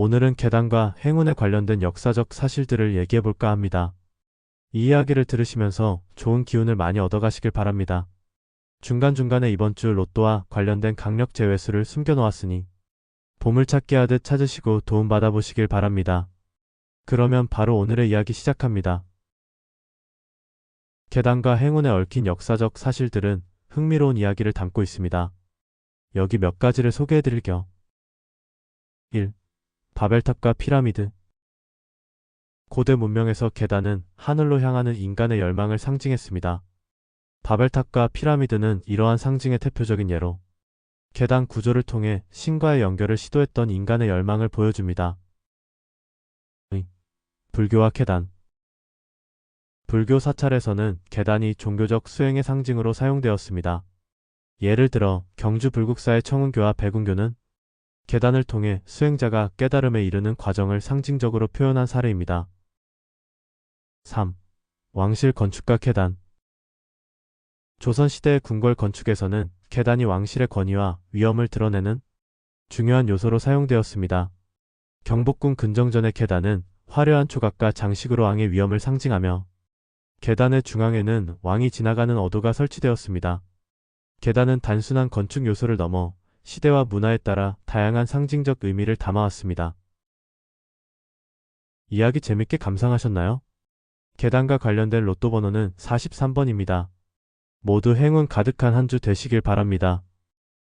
오늘은 계단과 행운에 관련된 역사적 사실들을 얘기해 볼까 합니다. 이 이야기를 들으시면서 좋은 기운을 많이 얻어가시길 바랍니다. 중간중간에 이번 주 로또와 관련된 강력 제외수를 숨겨 놓았으니 보물찾기 하듯 찾으시고 도움받아 보시길 바랍니다. 그러면 바로 오늘의 이야기 시작합니다. 계단과 행운에 얽힌 역사적 사실들은 흥미로운 이야기를 담고 있습니다. 여기 몇 가지를 소개해 드릴게요. 1. 바벨탑과 피라미드 고대 문명에서 계단은 하늘로 향하는 인간의 열망을 상징했습니다. 바벨탑과 피라미드는 이러한 상징의 대표적인 예로 계단 구조를 통해 신과의 연결을 시도했던 인간의 열망을 보여줍니다. 의, 불교와 계단 불교 사찰에서는 계단이 종교적 수행의 상징으로 사용되었습니다. 예를 들어 경주 불국사의 청운교와 백운교는 계단을 통해 수행자가 깨달음에 이르는 과정을 상징적으로 표현한 사례입니다. 3. 왕실 건축과 계단 조선시대의 궁궐 건축에서는 계단이 왕실의 권위와 위엄을 드러내는 중요한 요소로 사용되었습니다. 경복궁 근정전의 계단은 화려한 조각과 장식으로 왕의 위엄을 상징하며 계단의 중앙에는 왕이 지나가는 어도가 설치되었습니다. 계단은 단순한 건축 요소를 넘어 시대와 문화에 따라 다양한 상징적 의미를 담아왔습니다. 이야기 재밌게 감상하셨나요? 계단과 관련된 로또 번호는 43번입니다. 모두 행운 가득한 한 주 되시길 바랍니다.